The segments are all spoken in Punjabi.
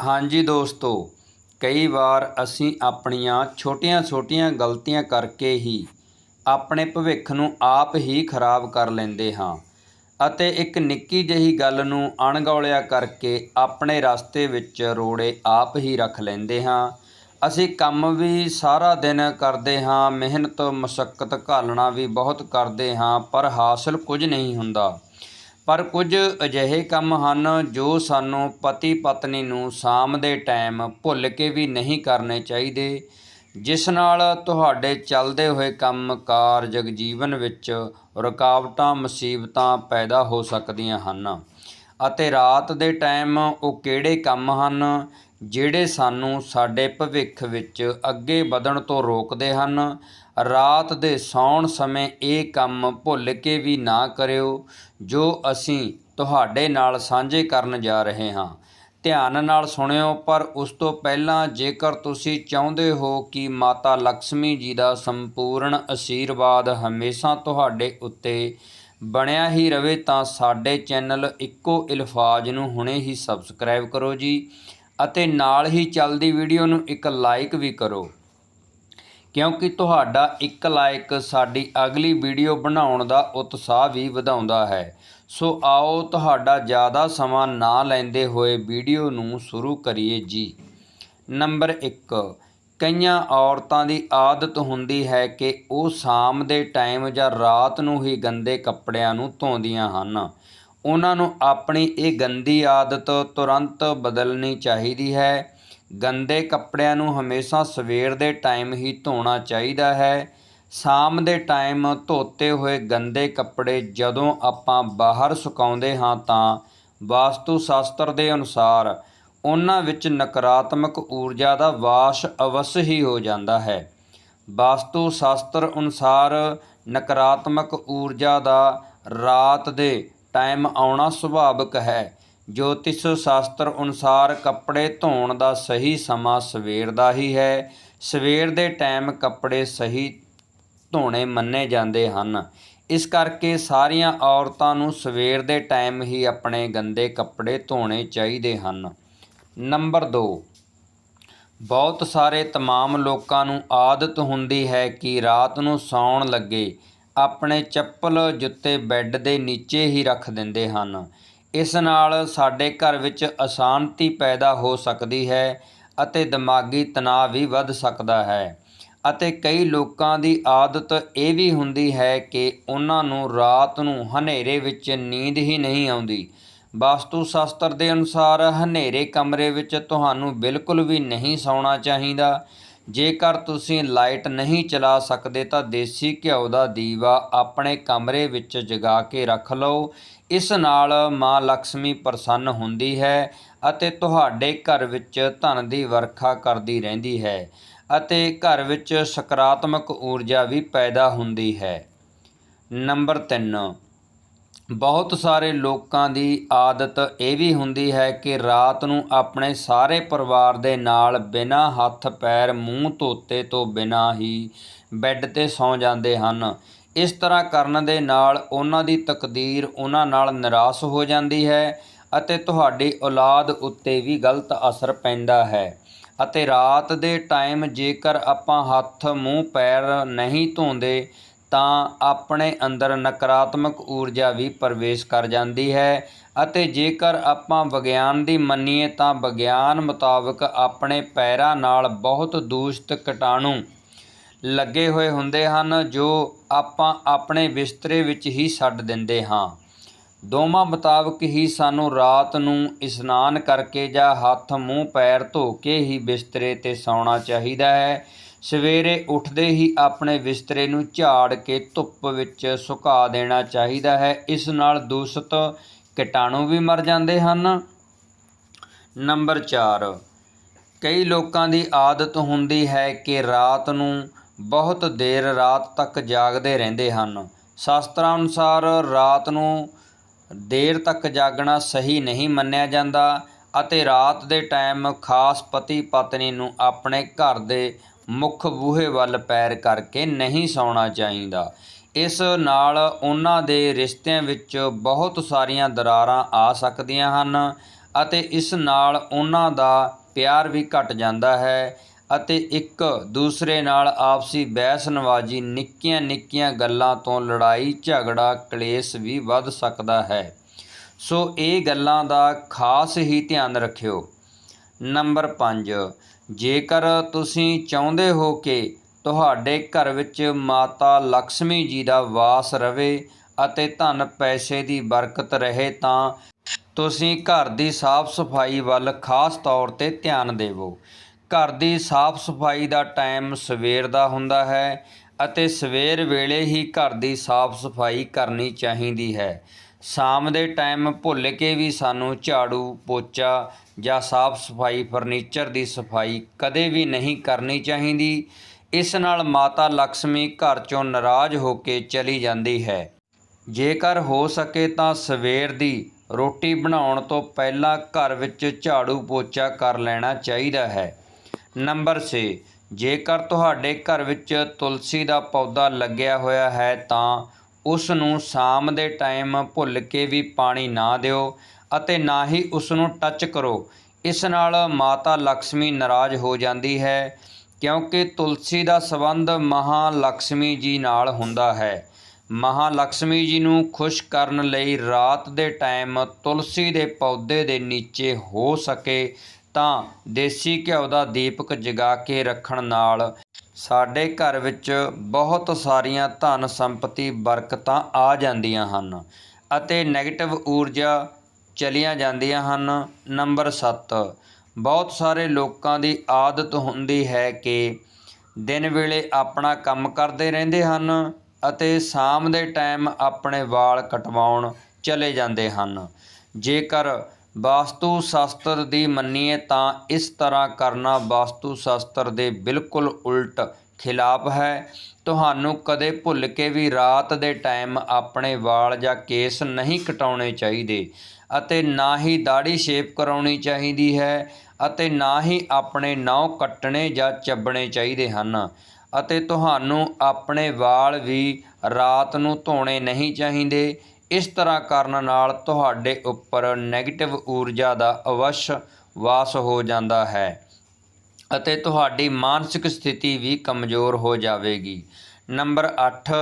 ਹਾਂਜੀ ਦੋਸਤੋ, ਕਈ ਵਾਰ ਅਸੀਂ ਆਪਣੀਆਂ ਛੋਟੀਆਂ-ਛੋਟੀਆਂ ਗਲਤੀਆਂ ਕਰਕੇ ਹੀ ਆਪਣੇ ਭਵਿੱਖ ਨੂੰ ਆਪ ਹੀ ਖਰਾਬ ਕਰ ਲੈਂਦੇ ਹਾਂ ਅਤੇ ਇੱਕ ਨਿੱਕੀ ਜਿਹੀ ਗੱਲ ਨੂੰ ਅਣਗੌਲਿਆ ਕਰਕੇ ਆਪਣੇ ਰਸਤੇ ਵਿੱਚ ਰੋੜੇ ਆਪ ਹੀ ਰੱਖ ਲੈਂਦੇ ਹਾਂ। ਅਸੀਂ ਕੰਮ ਵੀ ਸਾਰਾ ਦਿਨ ਕਰਦੇ ਹਾਂ, ਮਿਹਨਤ, ਮਸ਼ੱਕਤ ਘਾਲਣਾ ਵੀ ਬਹੁਤ ਕਰਦੇ ਹਾਂ, ਪਰ ਹਾਸਲ ਕੁਝ ਨਹੀਂ ਹੁੰਦਾ। ਪਰ ਕੁਝ ਅਜਿਹੇ ਕੰਮ ਹਨ ਜੋ ਸਾਨੂੰ ਪਤੀ ਪਤਨੀ ਨੂੰ ਸ਼ਾਮ ਦੇ ਟਾਈਮ ਭੁੱਲ ਕੇ ਵੀ ਨਹੀਂ ਕਰਨੇ ਚਾਹੀਦੇ, ਜਿਸ ਨਾਲ ਤੁਹਾਡੇ ਚੱਲਦੇ ਹੋਏ ਕੰਮ ਕਾਰ ਜੀਵਨ ਵਿੱਚ ਰੁਕਾਵਟਾਂ, ਮੁਸੀਬਤਾਂ ਪੈਦਾ ਹੋ ਸਕਦੀਆਂ ਹਨ। ਅਤੇ ਰਾਤ ਦੇ ਟਾਈਮ ਉਹ ਕਿਹੜੇ ਕੰਮ ਹਨ ਜਿਹੜੇ ਸਾਨੂੰ ਸਾਡੇ ਭਵਿੱਖ ਵਿੱਚ ਅੱਗੇ ਵਧਣ ਤੋਂ ਰੋਕਦੇ ਹਨ ਰਾਤ ਦੇ ਸੌਣ ਸਮੇਂ ਇਹ ਕੰਮ ਭੁੱਲ ਕੇ ਵੀ ਨਾ ਕਰਿਓ, ਜੋ ਅਸੀਂ ਤੁਹਾਡੇ ਨਾਲ ਸਾਂਝੇ ਕਰਨ ਜਾ ਰਹੇ ਹਾਂ। ਧਿਆਨ ਨਾਲ ਸੁਣਿਓ, ਪਰ ਉਸ ਤੋਂ ਪਹਿਲਾਂ ਜੇਕਰ ਤੁਸੀਂ ਚਾਹੁੰਦੇ ਹੋ ਕਿ ਮਾਤਾ ਲక్ష్ਮੀ ਜੀ ਦਾ ਸੰਪੂਰਨ ਆਸ਼ੀਰਵਾਦ ਹਮੇਸ਼ਾ ਤੁਹਾਡੇ ਉੱਤੇ ਬਣਿਆ ਹੀ ਰਵੇ, ਤਾਂ ਸਾਡੇ ਚੈਨਲ ਇੱਕੋ ਇਲਫਾਜ਼ ਨੂੰ ਹੁਣੇ ਹੀ ਸਬਸਕ੍ਰਾਈਬ ਕਰੋ ਜੀ ਅਤੇ ਨਾਲ ਹੀ ਚੱਲਦੀ ਵੀਡੀਓ ਨੂੰ ਇੱਕ ਲਾਈਕ ਵੀ ਕਰੋ। ਕਿਉਂਕਿ ਤੁਹਾਡਾ ਇੱਕ ਲਾਇਕ ਸਾਡੀ ਅਗਲੀ ਵੀਡੀਓ ਬਣਾਉਣ ਦਾ ਉਤਸ਼ਾਹ ਵੀ ਵਧਾਉਂਦਾ ਹੈ। ਸੋ ਆਓ ਤੁਹਾਡਾ ਜ਼ਿਆਦਾ ਸਮਾਂ ਨਾ ਲੈਂਦੇ ਹੋਏ ਵੀਡੀਓ ਨੂੰ ਸ਼ੁਰੂ ਕਰੀਏ ਜੀ। ਨੰਬਰ 1 ਕਈਆਂ ਔਰਤਾਂ ਦੀ ਆਦਤ ਹੁੰਦੀ ਹੈ ਕਿ ਉਹ ਸ਼ਾਮ ਦੇ ਟਾਈਮ ਜਾਂ ਰਾਤ ਨੂੰ ਹੀ ਗੰਦੇ ਕੱਪੜਿਆਂ ਨੂੰ ਧੋਂਦੀਆਂ ਹਨ। ਉਹਨਾਂ ਨੂੰ ਆਪਣੀ ਇਹ ਗੰਦੀ ਆਦਤ ਤੁਰੰਤ ਬਦਲਣੀ ਚਾਹੀਦੀ ਹੈ। ਗੰਦੇ ਕੱਪੜਿਆਂ ਨੂੰ ਹਮੇਸ਼ਾ ਸਵੇਰ ਦੇ ਟਾਈਮ ਹੀ ਧੋਣਾ ਚਾਹੀਦਾ ਹੈ। ਸ਼ਾਮ ਦੇ ਟਾਈਮ ਧੋਤੇ ਹੋਏ ਗੰਦੇ ਕੱਪੜੇ ਜਦੋਂ ਆਪਾਂ ਬਾਹਰ ਸੁਕਾਉਂਦੇ ਹਾਂ ਤਾਂ ਵਾਸਤੂ ਸ਼ਾਸਤਰ ਦੇ ਅਨੁਸਾਰ ਉਹਨਾਂ ਵਿੱਚ ਨਕਾਰਾਤਮਕ ਊਰਜਾ ਦਾ ਵਾਸ਼ ਅਵਸ ਹੀ ਹੋ ਜਾਂਦਾ ਹੈ। ਵਾਸਤੂ ਸ਼ਾਸਤਰ ਅਨੁਸਾਰ ਨਕਾਰਾਤਮਕ ਊਰਜਾ ਦਾ ਰਾਤ ਦੇ ਟਾਈਮ ਆਉਣਾ ਸੁਭਾਵਿਕ ਹੈ। ਜੋਤਿਸ਼ ਸ਼ਾਸਤਰ ਅਨੁਸਾਰ ਕੱਪੜੇ ਧੋਣ ਦਾ ਸਹੀ ਸਮਾਂ ਸਵੇਰ ਦਾ ਹੀ ਹੈ ਸਵੇਰ ਦੇ ਟਾਈਮ ਕੱਪੜੇ ਸਹੀ ਧੋਣੇ ਮੰਨੇ ਜਾਂਦੇ ਹਨ ਇਸ ਕਰਕੇ ਸਾਰੀਆਂ ਔਰਤਾਂ ਨੂੰ ਸਵੇਰ ਦੇ ਟਾਈਮ ਹੀ ਆਪਣੇ ਗੰਦੇ ਕੱਪੜੇ ਧੋਣੇ ਚਾਹੀਦੇ ਹਨ ਨੰਬਰ 2 ਬਹੁਤ ਸਾਰੇ तमाम ਲੋਕਾਂ ਨੂੰ ਆਦਤ ਹੁੰਦੀ ਹੈ ਕਿ ਰਾਤ ਨੂੰ ਸੌਣ ਲੱਗੇ ਆਪਣੇ ਚੱਪਲ ਜੁੱਤੇ ਬੈੱਡ ਦੇ ਨੀਚੇ ਹੀ ਰੱਖ ਦਿੰਦੇ ਹਨ ਇਸ ਨਾਲ ਸਾਡੇ ਘਰ ਵਿੱਚ ਅਸ਼ਾਂਤੀ ਪੈਦਾ ਹੋ ਸਕਦੀ ਹੈ ਅਤੇ ਦਿਮਾਗੀ ਤਣਾਅ ਵੀ ਵੱਧ ਸਕਦਾ ਹੈ। ਅਤੇ ਕਈ ਲੋਕਾਂ ਦੀ ਆਦਤ ਇਹ ਵੀ ਹੁੰਦੀ ਹੈ ਕਿ ਉਹਨਾਂ ਨੂੰ ਰਾਤ ਨੂੰ ਹਨੇਰੇ ਵਿੱਚ ਨੀਂਦ ਹੀ ਨਹੀਂ ਆਉਂਦੀ। ਵਾਸਤੂ ਸ਼ਾਸਤਰ ਦੇ ਅਨੁਸਾਰ ਹਨੇਰੇ ਕਮਰੇ ਵਿੱਚ ਤੁਹਾਨੂੰ ਬਿਲਕੁਲ ਵੀ ਨਹੀਂ ਸੌਣਾ ਚਾਹੀਦਾ। ਜੇਕਰ ਤੁਸੀਂ ਲਾਈਟ ਨਹੀਂ ਚਲਾ ਸਕਦੇ ਤਾਂ ਦੇਸੀ ਘਿਓ ਦਾ ਦੀਵਾ ਆਪਣੇ ਕਮਰੇ ਵਿੱਚ ਜਗਾ ਕੇ ਰੱਖ ਲਓ। ਇਸ ਨਾਲ ਮਾਂ ਲక్ష్ਮੀ ਪ੍ਰਸੰਨ ਹੁੰਦੀ ਹੈ ਅਤੇ ਤੁਹਾਡੇ ਘਰ ਵਿੱਚ ਧਨ ਦੀ ਵਰਖਾ ਕਰਦੀ ਰਹਿੰਦੀ ਹੈ ਅਤੇ ਘਰ ਵਿੱਚ ਸਕਾਰਾਤਮਕ ਊਰਜਾ ਵੀ ਪੈਦਾ ਹੁੰਦੀ ਹੈ। ਨੰਬਰ 3 ਬਹੁਤ ਸਾਰੇ ਲੋਕਾਂ ਦੀ ਆਦਤ ਇਹ ਵੀ ਹੁੰਦੀ ਹੈ ਕਿ ਰਾਤ ਨੂੰ ਆਪਣੇ ਸਾਰੇ ਪਰਿਵਾਰ ਦੇ ਨਾਲ ਬਿਨਾਂ ਹੱਥ, ਪੈਰ, ਮੂੰਹ ਧੋਤੇ ਤੋਂ ਬਿਨਾਂ ਹੀ ਬੈੱਡ ਤੇ ਸੌਂ ਜਾਂਦੇ ਹਨ। ਇਸ ਤਰ੍ਹਾਂ ਕਰਨ ਦੇ ਨਾਲ ਉਹਨਾਂ ਦੀ ਤਕਦੀਰ ਉਹਨਾਂ ਨਾਲ ਨਿਰਾਸ਼ ਹੋ ਜਾਂਦੀ ਹੈ ਅਤੇ ਤੁਹਾਡੀ ਔਲਾਦ ਉੱਤੇ ਵੀ ਗਲਤ ਅਸਰ ਪੈਂਦਾ ਹੈ। ਅਤੇ ਰਾਤ ਦੇ ਟਾਈਮ ਜੇਕਰ ਆਪਾਂ ਹੱਥ, ਮੂੰਹ, ਪੈਰ ਨਹੀਂ ਧੋਂਦੇ, ਤਾਂ ਆਪਣੇ ਅੰਦਰ ਨਕਾਰਾਤਮਕ ਊਰਜਾ ਵੀ ਪ੍ਰਵੇਸ਼ ਕਰ ਜਾਂਦੀ ਹੈ। ਅਤੇ ਜੇਕਰ ਆਪਾਂ ਵਿਗਿਆਨ ਦੀ ਮੰਨੀਏ ਤਾਂ ਵਿਗਿਆਨ ਮੁਤਾਬਕ ਆਪਣੇ ਪੈਰਾਂ ਨਾਲ ਬਹੁਤ ਦੂਸ਼ਿਤ ਕੀਟਾਣੂ ਲੱਗੇ ਹੋਏ ਹੁੰਦੇ ਹਨ, ਜੋ ਆਪਾਂ ਆਪਣੇ ਬਿਸਤਰੇ ਵਿੱਚ ਹੀ ਛੱਡ ਦਿੰਦੇ ਹਾਂ। ਦੋਵਾਂ ਮੁਤਾਬਕ ਹੀ ਸਾਨੂੰ ਰਾਤ ਨੂੰ ਇਸ਼ਨਾਨ ਕਰਕੇ ਜਾਂ ਹੱਥ ਮੂੰਹ ਪੈਰ ਧੋ ਕੇ ਹੀ ਬਿਸਤਰੇ ਤੇ ਸੌਣਾ ਚਾਹੀਦਾ ਹੈ। ਸਵੇਰੇ ਉੱਠਦੇ ਹੀ ਆਪਣੇ ਬਿਸਤਰੇ ਨੂੰ ਝਾੜ ਕੇ ਧੁੱਪ ਵਿੱਚ ਸੁਕਾ ਦੇਣਾ ਚਾਹੀਦਾ ਹੈ। ਇਸ ਨਾਲ ਦੂਸ਼ਿਤ ਕੀਟਾਣੂ ਵੀ ਮਰ ਜਾਂਦੇ ਹਨ। ਨੰਬਰ 4 ਕਈ ਲੋਕਾਂ ਦੀ ਆਦਤ ਹੁੰਦੀ ਹੈ ਕਿ ਰਾਤ ਨੂੰ ਬਹੁਤ ਦੇਰ ਰਾਤ ਤੱਕ ਜਾਗਦੇ ਰਹਿੰਦੇ ਹਨ। ਸ਼ਾਸਤਰਾਂ ਅਨੁਸਾਰ ਰਾਤ ਨੂੰ ਦੇਰ ਤੱਕ ਜਾਗਣਾ ਸਹੀ ਨਹੀਂ ਮੰਨਿਆ ਜਾਂਦਾ ਅਤੇ ਰਾਤ ਦੇ ਟਾਈਮ ਖਾਸ ਪਤੀ ਪਤਨੀ ਨੂੰ ਆਪਣੇ ਘਰ ਦੇ ਮੁੱਖ ਬੂਹੇ ਵੱਲ ਪੈਰ ਕਰਕੇ ਨਹੀਂ ਸੌਣਾ ਚਾਹੀਦਾ। ਇਸ ਨਾਲ ਉਹਨਾਂ ਦੇ ਰਿਸ਼ਤਿਆਂ ਵਿੱਚ ਬਹੁਤ ਸਾਰੀਆਂ ਦਰਾਰਾਂ ਆ ਸਕਦੀਆਂ ਹਨ ਅਤੇ ਇਸ ਨਾਲ ਉਹਨਾਂ ਦਾ ਪਿਆਰ ਵੀ ਘਟ ਜਾਂਦਾ ਹੈ। ਅਤੇ ਇੱਕ ਦੂਸਰੇ ਨਾਲ ਆਪਸੀ ਬਹਿਸ ਬਹਿਸਨਵਾਜੀ ਨਿੱਕੀਆਂ ਨਿੱਕੀਆਂ ਗੱਲਾਂ ਤੋਂ ਲੜਾਈ ਝਗੜਾ ਕਲੇਸ਼ ਵੀ ਵੱਧ ਸਕਦਾ ਹੈ। ਸੋ ਇਹ ਗੱਲਾਂ ਦਾ ਖਾਸ ਹੀ ਧਿਆਨ ਰੱਖਿਓ। ਨੰਬਰ 5 ਜੇਕਰ ਤੁਸੀਂ ਚਾਹੁੰਦੇ ਹੋ ਕਿ ਤੁਹਾਡੇ ਘਰ ਵਿੱਚ ਮਾਤਾ ਲక్ష్ਮੀ ਜੀ ਦਾ ਵਾਸ ਰਵੇ ਅਤੇ ਧਨ ਪੈਸੇ ਦੀ ਬਰਕਤ ਰਹੇ ਤਾਂ ਤੁਸੀਂ ਘਰ ਦੀ ਸਾਫ਼ ਸਫ਼ਾਈ ਵੱਲ ਖਾਸ ਤੌਰ ਤੇ ਧਿਆਨ ਦੇਵੋ। ਘਰ ਦੀ ਸਾਫ਼ ਸਫ਼ਾਈ ਦਾ ਟਾਈਮ ਸਵੇਰ ਦਾ ਹੁੰਦਾ ਹੈ ਅਤੇ ਸਵੇਰ ਵੇਲੇ ਹੀ ਘਰ ਦੀ ਸਾਫ਼ ਸਫ਼ਾਈ ਕਰਨੀ ਚਾਹੀਦੀ ਹੈ। ਸ਼ਾਮ ਦੇ ਟਾਈਮ ਭੁੱਲ ਕੇ ਵੀ ਸਾਨੂੰ ਝਾੜੂ, ਪੋਚਾ ਜਾਂ ਸਾਫ਼ ਸਫ਼ਾਈ, ਫਰਨੀਚਰ ਦੀ ਸਫ਼ਾਈ ਕਦੇ ਵੀ ਨਹੀਂ ਕਰਨੀ ਚਾਹੀਦੀ। ਇਸ ਨਾਲ ਮਾਤਾ ਲక్ష్ਮੀ ਘਰ ਚੋਂ ਨਾਰਾਜ਼ ਹੋ ਕੇ ਚਲੀ ਜਾਂਦੀ ਹੈ। ਜੇਕਰ ਹੋ ਸਕੇ ਤਾਂ ਸਵੇਰ ਦੀ ਰੋਟੀ ਬਣਾਉਣ ਤੋਂ ਪਹਿਲਾਂ ਘਰ ਵਿੱਚ ਝਾੜੂ, ਪੋਚਾ ਕਰ ਲੈਣਾ ਚਾਹੀਦਾ ਹੈ। ਨੰਬਰ ਸੇ ਜੇਕਰ ਤੁਹਾਡੇ ਘਰ ਵਿੱਚ ਤੁਲਸੀ ਦਾ ਪੌਦਾ ਲੱਗਿਆ ਹੋਇਆ ਹੈ ਤਾਂ ਉਸ ਨੂੰ ਸ਼ਾਮ ਦੇ ਟਾਈਮ ਭੁੱਲ ਕੇ ਵੀ ਪਾਣੀ ਨਾ ਦਿਓ ਅਤੇ ਨਾ ਹੀ ਉਸ ਨੂੰ ਟੱਚ ਕਰੋ। ਇਸ ਨਾਲ ਮਾਤਾ ਲక్ష్ਮੀ ਨਾਰਾਜ਼ ਹੋ ਜਾਂਦੀ ਹੈ ਕਿਉਂਕਿ ਤੁਲਸੀ ਦਾ ਸਬੰਧ ਮਹਾ ਲక్ష్ਮੀ ਜੀ ਨਾਲ ਹੁੰਦਾ ਹੈ। ਮਹਾ ਲక్ష్ਮੀ ਜੀ ਨੂੰ ਖੁਸ਼ ਕਰਨ ਲਈ ਰਾਤ ਦੇ ਟਾਈਮ ਤੁਲਸੀ ਦੇ ਪੌਦੇ ਦੇ ਨੀਚੇ ਹੋ ਸਕੇ ਤਾਂ ਦੇਸੀ ਘਿਓ ਦਾ ਦੀਪਕ ਜਗਾ ਕੇ ਰੱਖਣ ਨਾਲ ਸਾਡੇ ਘਰ ਵਿੱਚ ਬਹੁਤ ਸਾਰੀਆਂ ਧਨ ਸੰਪਤੀ ਬਰਕਤਾਂ ਆ ਜਾਂਦੀਆਂ ਹਨ ਅਤੇ ਨੈਗੇਟਿਵ ਊਰਜਾ ਚਲੀਆਂ ਜਾਂਦੀਆਂ ਹਨ। ਨੰਬਰ 7 ਬਹੁਤ ਸਾਰੇ ਲੋਕਾਂ ਦੀ ਆਦਤ ਹੁੰਦੀ ਹੈ ਕਿ ਦਿਨ ਵੇਲੇ ਆਪਣਾ ਕੰਮ ਕਰਦੇ ਰਹਿੰਦੇ ਹਨ ਅਤੇ ਸ਼ਾਮ ਦੇ ਟਾਈਮ ਆਪਣੇ ਵਾਲ ਕਟਵਾਉਣ ਚਲੇ ਜਾਂਦੇ ਹਨ। ਜੇਕਰ ਵਾਸਤੂ ਸ਼ਾਸਤਰ ਦੀ ਮੰਨੀਏ ਤਾਂ ਇਸ ਤਰ੍ਹਾਂ ਕਰਨਾ ਵਾਸਤੂ ਸ਼ਾਸਤਰ ਦੇ ਬਿਲਕੁਲ ਉਲਟ ਖਿਲਾਫ ਹੈ। ਤੁਹਾਨੂੰ ਕਦੇ ਭੁੱਲ ਕੇ ਵੀ ਰਾਤ ਦੇ ਟਾਈਮ ਆਪਣੇ ਵਾਲ ਜਾਂ ਕੇਸ ਨਹੀਂ ਕਟਾਉਣੇ ਚਾਹੀਦੇ ਅਤੇ ਨਾ ਹੀ ਦਾੜੀ ਸ਼ੇਪ ਕਰਾਉਣੀ ਚਾਹੀਦੀ ਹੈ ਅਤੇ ਨਾ ਹੀ ਆਪਣੇ ਨਹੁੰ ਕੱਟਣੇ ਜਾਂ ਚੱਬਣੇ ਚਾਹੀਦੇ ਹਨ ਅਤੇ ਤੁਹਾਨੂੰ ਆਪਣੇ ਵਾਲ ਵੀ ਰਾਤ ਨੂੰ ਧੋਣੇ ਨਹੀਂ ਚਾਹੀਦੇ। ਇਸ ਤਰ੍ਹਾਂ ਕਰਨ ਨਾਲ ਤੁਹਾਡੇ ਉੱਪਰ ਨੈਗੇਟਿਵ ਊਰਜਾ ਦਾ ਅਵਸ਼ ਵਾਸ ਹੋ ਜਾਂਦਾ ਹੈ ਅਤੇ ਤੁਹਾਡੀ ਮਾਨਸਿਕ ਸਥਿਤੀ ਵੀ ਕਮਜ਼ੋਰ ਹੋ ਜਾਵੇਗੀ। ਨੰਬਰ 8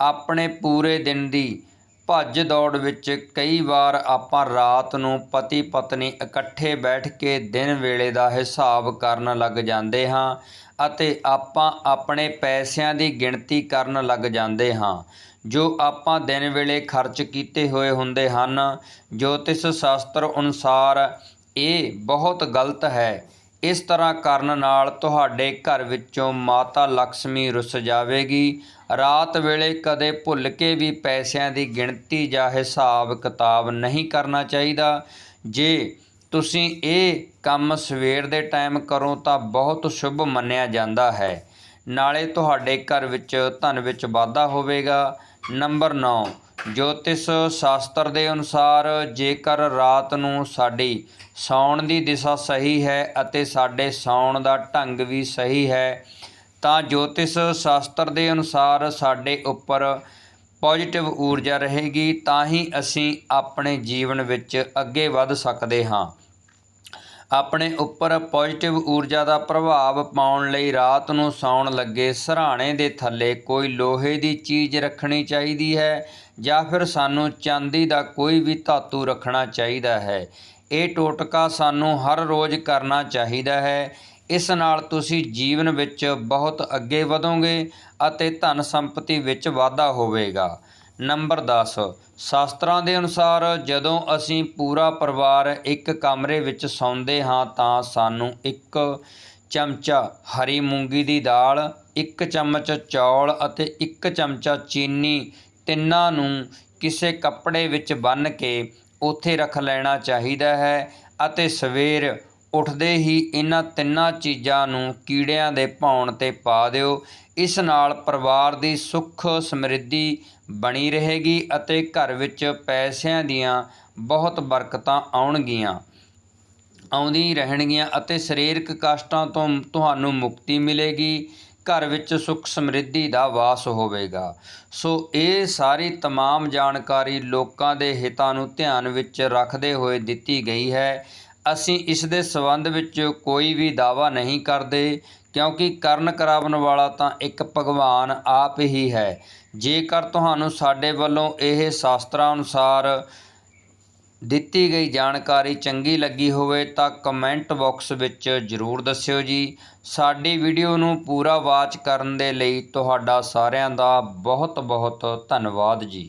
ਆਪਣੇ ਪੂਰੇ ਦਿਨ ਦੀ ਭੱਜ ਦੌੜ ਵਿੱਚ ਕਈ ਵਾਰ ਆਪਾਂ ਰਾਤ ਨੂੰ ਪਤੀ ਪਤਨੀ ਇਕੱਠੇ ਬੈਠ ਕੇ ਦਿਨ ਵੇਲੇ ਦਾ ਹਿਸਾਬ ਕਰਨ ਲੱਗ ਜਾਂਦੇ ਹਾਂ ਅਤੇ ਆਪਾਂ ਆਪਣੇ ਪੈਸਿਆਂ ਦੀ ਗਿਣਤੀ ਕਰਨ ਲੱਗ ਜਾਂਦੇ ਹਾਂ। ਜੋ ਆਪਾਂ ਦਿਨ ਵੇਲੇ ਖਰਚ ਕੀਤੇ ਹੋਏ ਹੁੰਦੇ ਹਨ, ਜੋਤਿਸ਼ ਸ਼ਾਸਤਰ ਅਨੁਸਾਰ ਇਹ ਬਹੁਤ ਗਲਤ ਹੈ। ਇਸ ਤਰ੍ਹਾਂ ਕਰਨ ਨਾਲ ਤੁਹਾਡੇ ਘਰ ਵਿੱਚੋਂ ਮਾਤਾ ਲక్ష్ਮੀ ਰੁੱਸ ਜਾਵੇਗੀ। ਰਾਤ ਵੇਲੇ ਕਦੇ ਭੁੱਲ ਕੇ ਵੀ ਪੈਸਿਆਂ ਦੀ ਗਿਣਤੀ ਜਾਂ ਹਿਸਾਬ ਕਿਤਾਬ ਨਹੀਂ ਕਰਨਾ ਚਾਹੀਦਾ। ਜੇ ਤੁਸੀਂ ਇਹ ਕੰਮ ਸਵੇਰ ਦੇ ਟਾਈਮ ਕਰੋ ਤਾਂ ਬਹੁਤ ਸ਼ੁਭ ਮੰਨਿਆ ਜਾਂਦਾ ਹੈ। ਨਾਲੇ ਤੁਹਾਡੇ ਘਰ ਵਿੱਚ ਧਨ ਵਿੱਚ ਵਾਧਾ ਹੋਵੇਗਾ। ਨੰਬਰ 9 ਜੋਤਿਸ਼ ਸ਼ਾਸਤਰ ਦੇ ਅਨੁਸਾਰ ਜੇਕਰ ਰਾਤ ਨੂੰ ਸਾਡੀ ਸੌਣ ਦੀ ਦਿਸ਼ਾ ਸਹੀ ਹੈ ਅਤੇ ਸਾਡੇ ਸੌਣ ਦਾ ਢੰਗ ਵੀ ਸਹੀ ਹੈ, ਤਾਂ ਜੋਤਿਸ਼ ਸ਼ਾਸਤਰ ਦੇ ਅਨੁਸਾਰ ਸਾਡੇ ਉੱਪਰ ਪੋਜੀਟਿਵ ਊਰਜਾ ਰਹੇਗੀ, ਤਾਂ ਹੀ ਅਸੀਂ ਆਪਣੇ ਜੀਵਨ ਵਿੱਚ ਅੱਗੇ ਵੱਧ ਸਕਦੇ ਹਾਂ। ਆਪਣੇ ਉੱਪਰ ਪੋਜ਼ਿਟਿਵ ਊਰਜਾ ਦਾ ਪ੍ਰਭਾਵ ਪਾਉਣ ਲਈ ਰਾਤ ਨੂੰ ਸੌਣ ਲੱਗੇ ਸਰਾਣੇ ਦੇ ਥੱਲੇ ਕੋਈ ਲੋਹੇ ਦੀ ਚੀਜ਼ ਰੱਖਣੀ ਚਾਹੀਦੀ ਹੈ ਜਾਂ ਫਿਰ ਸਾਨੂੰ ਚਾਂਦੀ ਦਾ ਕੋਈ ਵੀ ਧਾਤੂ ਰੱਖਣਾ ਚਾਹੀਦਾ ਹੈ। ਇਹ ਟੋਟਕਾ ਸਾਨੂੰ ਹਰ ਰੋਜ਼ ਕਰਨਾ ਚਾਹੀਦਾ ਹੈ। ਇਸ ਨਾਲ ਤੁਸੀਂ ਜੀਵਨ ਵਿੱਚ ਬਹੁਤ ਅੱਗੇ ਵਧੋਗੇ ਅਤੇ ਧਨ ਸੰਪਤੀ ਵਿੱਚ ਵਾਧਾ ਹੋਵੇਗਾ। ਨੰਬਰ 10 ਸ਼ਾਸਤਰਾਂ ਦੇ ਅਨੁਸਾਰ ਜਦੋਂ ਅਸੀਂ ਪੂਰਾ ਪਰਿਵਾਰ ਇੱਕ ਕਮਰੇ ਵਿੱਚ ਸੌਂਦੇ ਹਾਂ ਤਾਂ ਸਾਨੂੰ ਇੱਕ ਚਮਚਾ ਹਰੀ ਮੂੰਗੀ ਦੀ ਦਾਲ, ਇੱਕ ਚਮਚ ਚੌਲ ਅਤੇ ਇੱਕ ਚਮਚਾ ਚੀਨੀ ਤਿੰਨਾਂ ਨੂੰ ਕਿਸੇ ਕੱਪੜੇ ਵਿੱਚ ਬੰਨ੍ਹ ਕੇ ਉੱਥੇ ਰੱਖ ਲੈਣਾ ਚਾਹੀਦਾ ਹੈ ਅਤੇ ਸਵੇਰ ਉੱਠਦੇ ਹੀ ਇਹਨਾਂ ਤਿੰਨਾਂ ਚੀਜ਼ਾਂ ਨੂੰ ਕੀੜਿਆਂ ਦੇ ਭੌਣ ਤੇ ਪਾ ਦਿਓ ਇਸ ਨਾਲ ਪਰਿਵਾਰ ਦੀ ਸੁੱਖ ਸਮਰਿੱਧੀ ਬਣੀ ਰਹੇਗੀ ਅਤੇ ਘਰ ਵਿੱਚ ਪੈਸਿਆਂ ਦੀਆਂ ਬਹੁਤ ਬਰਕਤਾਂ ਆਉਣਗੀਆਂ ਆਉਂਦੀ ਰਹਿਣਗੀਆਂ ਅਤੇ ਸਰੀਰਕ ਕਸ਼ਟਾਂ ਤੋਂ ਤੁਹਾਨੂੰ ਮੁਕਤੀ ਮਿਲੇਗੀ ਘਰ ਵਿੱਚ ਸੁੱਖ ਸਮਰਿੱਧੀ ਦਾ ਵਾਸ ਹੋਵੇਗਾ ਸੋ ਇਹ ਸਾਰੀ तमाम ਜਾਣਕਾਰੀ ਲੋਕਾਂ ਦੇ ਹਿੱਤਾਂ ਨੂੰ ਧਿਆਨ ਵਿੱਚ ਰੱਖਦੇ ਹੋਏ ਦਿੱਤੀ ਗਈ ਹੈ ਅਸੀਂ ਇਸ ਦੇ ਸੰਬੰਧ ਵਿੱਚ ਕੋਈ ਵੀ ਦਾਅਵਾ ਨਹੀਂ ਕਰਦੇ, ਕਿਉਂਕਿ ਕਰਨ ਕਰਾਵਣ ਵਾਲਾ ਤਾਂ ਇੱਕ ਭਗਵਾਨ ਆਪ ਹੀ ਹੈ। ਜੇਕਰ ਤੁਹਾਨੂੰ ਸਾਡੇ ਵੱਲੋਂ ਇਹ ਸ਼ਾਸਤਰਾਂ ਅਨੁਸਾਰ ਦਿੱਤੀ ਗਈ ਜਾਣਕਾਰੀ ਚੰਗੀ ਲੱਗੀ ਹੋਵੇ ਤਾਂ ਕਮੈਂਟ ਬਾਕਸ ਵਿੱਚ ਜ਼ਰੂਰ ਦੱਸਿਓ ਜੀ। ਸਾਡੀ ਵੀਡੀਓ ਨੂੰ ਪੂਰਾ ਵਾਚ ਕਰਨ ਦੇ ਲਈ ਤੁਹਾਡਾ ਸਾਰਿਆਂ ਦਾ ਬਹੁਤ ਬਹੁਤ ਧੰਨਵਾਦ ਜੀ।